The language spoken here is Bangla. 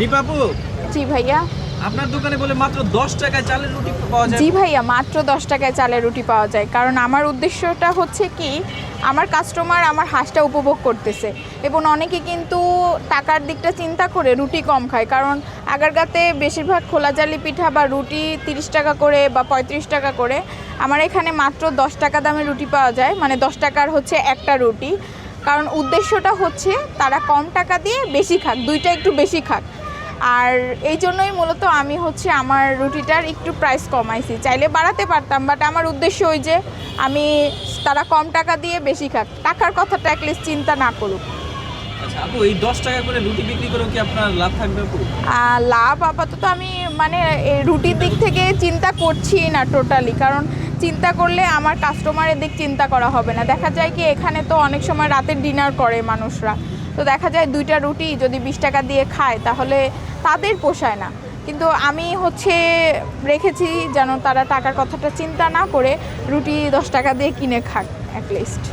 রিপাপু জি ভাইয়া। আপনার দোকানে বলে মাত্র দশ টাকায় চালের রুটি পাওয়া যায়। জি ভাইয়া মাত্র দশ টাকায় চালের রুটি পাওয়া যায়। কারণ আমার উদ্দেশ্যটা হচ্ছে কি আমার কাস্টমার আমার হাঁসটা উপভোগ করতেছে। এবং অনেকে কিন্তু টাকার দিকটা চিন্তা করে রুটি কম খায়। কারণ আগারগাতে বেশিরভাগ খোলা জালি পিঠা বা রুটি তিরিশ টাকা করে বা পঁয়ত্রিশ টাকা করে। আমার এখানে মাত্র দশ টাকা দামে রুটি পাওয়া যায়। মানে দশ টাকার হচ্ছে একটা রুটি। কারণ উদ্দেশ্যটা হচ্ছে তারা কম টাকা দিয়ে বেশি খাক দুইটা একটু বেশি খাক। আর এই জন্যই মূলত আমি হচ্ছে আমার রুটিটার একটু প্রাইস কমাইছি। চাইলে বাড়াতে পারতাম বাট আমার উদ্দেশ্য ওই যে আমি তারা কম টাকা দিয়ে বেশি খাক। টাকার কথাটা অ্যাটলিস্ট চিন্তা না করুক। আচ্ছা আপু এই দশ টাকা করে রুটি বিক্রি করেও কি আপনার লাভ থাকবে আপু? লাভ আপাতত আমি মানে এই রুটির দিক থেকে চিন্তা করছি না টোটালি কারণ চিন্তা করলে আমার কাস্টমারের দিক চিন্তা করা হবে না। দেখা যায় কি, এখানে তো অনেক সময় রাতের ডিনার করে মানুষরা। তো দেখা যায় দুইটা রুটি যদি বিশ টাকা দিয়ে খায়, তাহলে তাদের পোষায় না। কিন্তু আমি হচ্ছে রেখেছি যেন তারা টাকার কথাটা চিন্তা না করে রুটি দশ টাকা দিয়ে কিনে খাক অ্যাটলিস্ট